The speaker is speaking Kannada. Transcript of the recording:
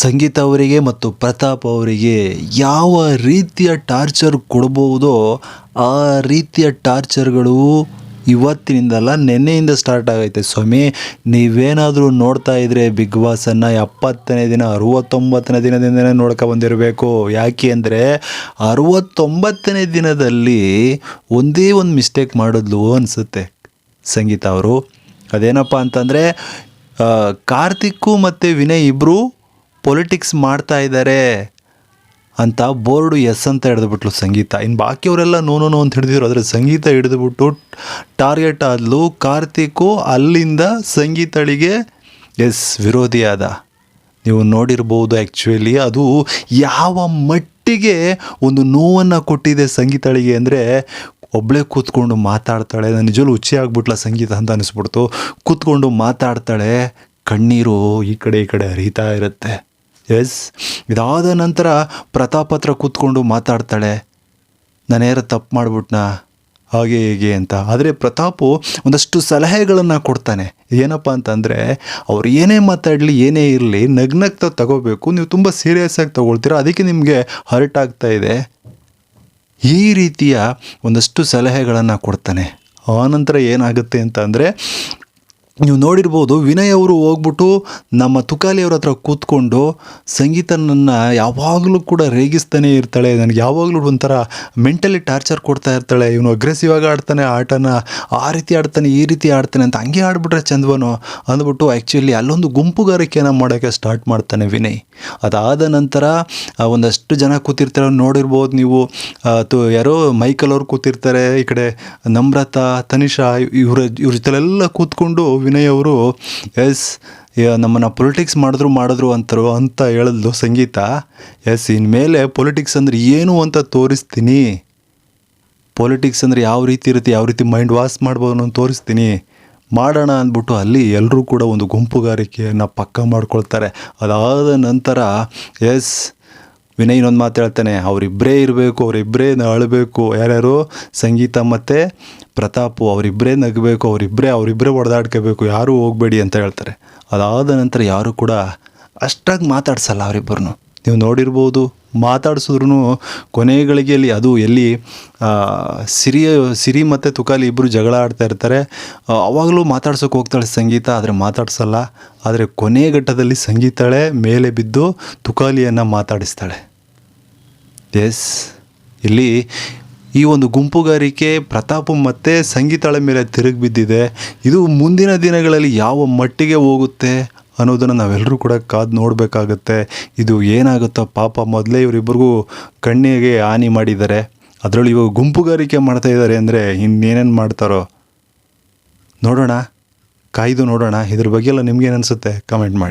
ಸಂಗೀತ ಅವರಿಗೆ ಮತ್ತು ಪ್ರತಾಪ್ ಅವರಿಗೆ ಯಾವ ರೀತಿಯ ಟಾರ್ಚರ್ ಕೊಡ್ಬೋದೋ ಆ ರೀತಿಯ ಟಾರ್ಚರ್ಗಳು ಇವತ್ತಿನಿಂದಲ್ಲ ನಿನ್ನೆಯಿಂದ ಸ್ಟಾರ್ಟ್ ಆಗೈತೆ. ಸ್ವಾಮಿ, ನೀವೇನಾದರೂ ನೋಡ್ತಾ ಇದ್ರೆ ಬಿಗ್ ಬಾಸನ್ನು ಎಪ್ಪತ್ತನೇ ದಿನ, ಅರುವತ್ತೊಂಬತ್ತನೇ ದಿನದಿಂದನೇ ನೋಡ್ಕೊ ಬಂದಿರಬೇಕು. ಯಾಕೆ ಅಂದರೆ ಅರುವತ್ತೊಂಬತ್ತನೇ ದಿನದಲ್ಲಿ ಒಂದೇ ಒಂದು ಮಿಸ್ಟೇಕ್ ಮಾಡಿದ್ಲು ಅನಿಸುತ್ತೆ ಸಂಗೀತ ಅವರು. ಅದೇನಪ್ಪ ಅಂತಂದರೆ ಕಾರ್ತಿಕ್ಕು ಮತ್ತು ವಿನಯ್ ಇಬ್ಬರು ಪೊಲಿಟಿಕ್ಸ್ ಮಾಡ್ತಾ ಇದ್ದಾರೆ ಅಂತ ಬೋರ್ಡು ಎಸ್ ಅಂತ ಹಿಡಿದ್ಬಿಟ್ಲು ಸಂಗೀತ. ಇನ್ನು ಬಾಕಿಯವರೆಲ್ಲ ನೋ ನೋ ನೋ ಅಂತ ಹಿಡಿದಿದ್ರು. ಆದರೆ ಸಂಗೀತ ಹಿಡಿದುಬಿಟ್ಟು ಟಾರ್ಗೆಟ್ ಆದ್ಲು ಕಾರ್ತಿಕು ಅಲ್ಲಿಂದ ಸಂಗೀತಳಿಗೆ ಎಸ್, ವಿರೋಧಿ ಆದ. ನೀವು ನೋಡಿರ್ಬೋದು ಆ್ಯಕ್ಚುಲಿ ಅದು ಯಾವ ಮಟ್ಟಿಗೆ ಒಂದು ನೋವನ್ನು ಕೊಟ್ಟಿದೆ ಸಂಗೀತಳಿಗೆ ಅಂದರೆ ಒಬ್ಬಳೇ ಕೂತ್ಕೊಂಡು ಮಾತಾಡ್ತಾಳೆ. ನಾನು ನಿಜವಲ್ಲೂ ಹುಚ್ಚಿ ಆಗ್ಬಿಟ್ಲ ಸಂಗೀತ ಅಂತ ಅನಿಸ್ಬಿಡ್ತು. ಕೂತ್ಕೊಂಡು ಮಾತಾಡ್ತಾಳೆ, ಕಣ್ಣೀರು ಈ ಕಡೆ ಈ ಕಡೆ ಹರಿತಾ ಇರುತ್ತೆ. ಎಸ್ ಇದಾದ ನಂತರ ಪ್ರತಾಪತ್ರ ಕೂತ್ಕೊಂಡು ಮಾತಾಡ್ತಾಳೆ. ನಾನೇರ ತಪ್ಪು ಮಾಡ್ಬಿಟ್ನಾ? ಹಾಗೆ ಹೀಗೆ ಅಂತ. ಆದರೆ ಪ್ರತಾಪು ಒಂದಷ್ಟು ಸಲಹೆಗಳನ್ನು ಕೊಡ್ತಾನೆ. ಏನಪ್ಪ ಅಂತಂದರೆ, ಅವ್ರು ಏನೇ ಮಾತಾಡಲಿ, ಏನೇ ಇರಲಿ, ನಗ್ನಗ್ತ ತಗೋಬೇಕು, ನೀವು ತುಂಬ ಸೀರಿಯಸ್ ಆಗಿ ತಗೊಳ್ತೀರಾ, ಅದಕ್ಕೆ ನಿಮಗೆ ಹರ್ಟ್ ಆಗ್ತಾ ಇದೆ. ಈ ರೀತಿಯ ಒಂದಷ್ಟು ಸಲಹೆಗಳನ್ನು ಕೊಡ್ತಾನೆ. ಆನಂತರ ಏನಾಗುತ್ತೆ ಅಂತ ಅಂದರೆ ನೀವು ನೋಡಿರ್ಬೋದು ವಿನಯ್ ಅವರು ಹೋಗ್ಬಿಟ್ಟು ನಮ್ಮ ತುಕಾಲಿಯವ್ರ ಹತ್ರ ಕೂತ್ಕೊಂಡು ಸಂಗೀತನನ್ನು ಯಾವಾಗಲೂ ಕೂಡ ರೇಗಿಸ್ತಾನೆ ಇರ್ತಾಳೆ, ನನಗೆ ಯಾವಾಗಲೂ ಒಂಥರ ಮೆಂಟಲಿ ಟಾರ್ಚರ್ ಕೊಡ್ತಾ ಇರ್ತಾಳೆ. ಇವನು ಅಗ್ರೆಸಿವ್ ಆಗಿ ಆಡ್ತಾನೆ ಆಟನ ಆ ರೀತಿ ಆಡ್ತಾನೆ, ಈ ರೀತಿ ಆಡ್ತಾನೆ ಅಂತ ಹಂಗೆ ಆಡ್ಬಿಟ್ರೆ ಚಂದ್ವನು ಅಂದ್ಬಿಟ್ಟು ಆ್ಯಕ್ಚುಲಿ ಅಲ್ಲೊಂದು ಗುಂಪುಗಾರಿಕೆಯನ್ನು ಮಾಡೋಕ್ಕೆ ಸ್ಟಾರ್ಟ್ ಮಾಡ್ತಾನೆ ವಿನಯ್. ಅದಾದ ನಂತರ ಒಂದಷ್ಟು ಜನ ಕೂತಿರ್ತಾರೆ. ನೋಡಿರ್ಬೋದು ನೀವು ತು, ಯಾರೋ ಮೈಕಲ್ ಅವ್ರು ಕೂತಿರ್ತಾರೆ. ಈ ಕಡೆ ನಮ್ರತಾ, ತನಿಷಾ, ಇವರ, ಇವ್ರ ಜೊತೆಲೆಲ್ಲ ಕೂತ್ಕೊಂಡು ವಿನಯ್ ಅವರು, ಎಸ್ ನಮ್ಮನ್ನು ಪೊಲಿಟಿಕ್ಸ್ ಮಾಡಿದ್ರು ಮಾಡಿದ್ರು ಅಂತಾರೋ ಅಂತ ಹೇಳಿದ್ಲು ಸಂಗೀತ. ಎಸ್, ಇನ್ಮೇಲೆ ಪೊಲಿಟಿಕ್ಸ್ ಅಂದರೆ ಏನು ಅಂತ ತೋರಿಸ್ತೀನಿ. ಪೊಲಿಟಿಕ್ಸ್ ಅಂದರೆ ಯಾವ ರೀತಿ ಇರುತ್ತೆ, ಯಾವ ರೀತಿ ಮೈಂಡ್ ವಾಶ್ ಮಾಡ್ಬೋದು ಅಂತ ತೋರಿಸ್ತೀನಿ. ಮಾಡೋಣ ಅಂದ್ಬಿಟ್ಟು ಅಲ್ಲಿ ಎಲ್ಲರೂ ಕೂಡ ಒಂದು ಗುಂಪುಗಾರಿಕೆಯನ್ನು ಪಕ್ಕ ಮಾಡ್ಕೊಳ್ತಾರೆ. ಅದಾದ ನಂತರ, ಎಸ್ ವಿನಯ್ ಇನ್ನೊಂದು ಮಾತು ಹೇಳ್ತಾನೆ ಅವರಿಬ್ಬರೇ ಇರಬೇಕು ಅವರಿಬ್ಬರೇ ಅಳಬೇಕು ಯಾರ್ಯಾರು? ಸಂಗೀತ ಮತ್ತು ಪ್ರತಾಪು ಅವರಿಬ್ಬರೇ ನಗಬೇಕು ಅವರಿಬ್ಬರೇ ಅವರಿಬ್ಬರೇ ಹೊಡೆದಾಡ್ಕೋಬೇಕು ಯಾರೂ ಹೋಗಬೇಡಿ ಅಂತ ಹೇಳ್ತಾರೆ. ಅದಾದ ನಂತರ ಯಾರೂ ಕೂಡ ಅಷ್ಟಾಗಿ ಮಾತಾಡ್ಸಲ್ಲ ಅವರಿಬ್ಬರನ್ನು ನೀವು ನೋಡಿರ್ಬೋದು ಮಾತಾಡ್ಸಿದ್ರು ಕೊನೆಗಳಿಗೆಯಲ್ಲಿ ಅದು ಎಲ್ಲಿ ಸಿರಿ ಸಿರಿ ಮತ್ತು ತುಕಾಲಿ ಇಬ್ಬರು ಜಗಳ ಆಡ್ತಾ ಇರ್ತಾರೆ. ಅವಾಗಲೂ ಮಾತಾಡ್ಸೋಕೆ ಹೋಗ್ತಾಳೆ ಸಂಗೀತ, ಆದರೆ ಮಾತಾಡ್ಸಲ್ಲ. ಆದರೆ ಕೊನೆ ಘಟ್ಟದಲ್ಲಿ ಸಂಗೀತಳೆ ಮೇಲೆ ಬಿದ್ದು ತುಕಾಲಿಯನ್ನು ಮಾತಾಡಿಸ್ತಾಳೆ. ಎಸ್ ಇಲ್ಲಿ ಈ ಒಂದು ಗುಂಪುಗಾರಿಕೆ, ಪ್ರತಾಪ ಮತ್ತು ಸಂಗೀತಳ ಮೇಲೆ ತಿರುಗಿ ಬಿದ್ದಿದೆ. ಇದು ಮುಂದಿನ ದಿನಗಳಲ್ಲಿ ಯಾವ ಮಟ್ಟಿಗೆ ಹೋಗುತ್ತೆ ಅನ್ನೋದನ್ನು ನಾವೆಲ್ಲರೂ ಕೂಡ ಕಾದು ನೋಡಬೇಕಾಗತ್ತೆ. ಇದು ಏನಾಗುತ್ತೋ ಪಾಪ ಮೊದಲೇ ಇವರಿಬ್ಬರಿಗೂ ಕಣ್ಣಿಗೆ ಹಾನಿ ಮಾಡಿದ್ದಾರೆ. ಅದರಲ್ಲಿ ಇವಾಗ ಗುಂಪುಗಾರಿಕೆ ಮಾಡ್ತಾ ಇದ್ದಾರೆ ಅಂದರೆ ಇನ್ನೇನೇನು ಮಾಡ್ತಾರೋ? ನೋಡೋಣ, ಕಾಯ್ದು ನೋಡೋಣ. ಇದ್ರ ಬಗ್ಗೆ ಎಲ್ಲ ನಿಮ್ಗೇನು ಅನಿಸುತ್ತೆ? ಕಮೆಂಟ್ ಮಾಡಿ.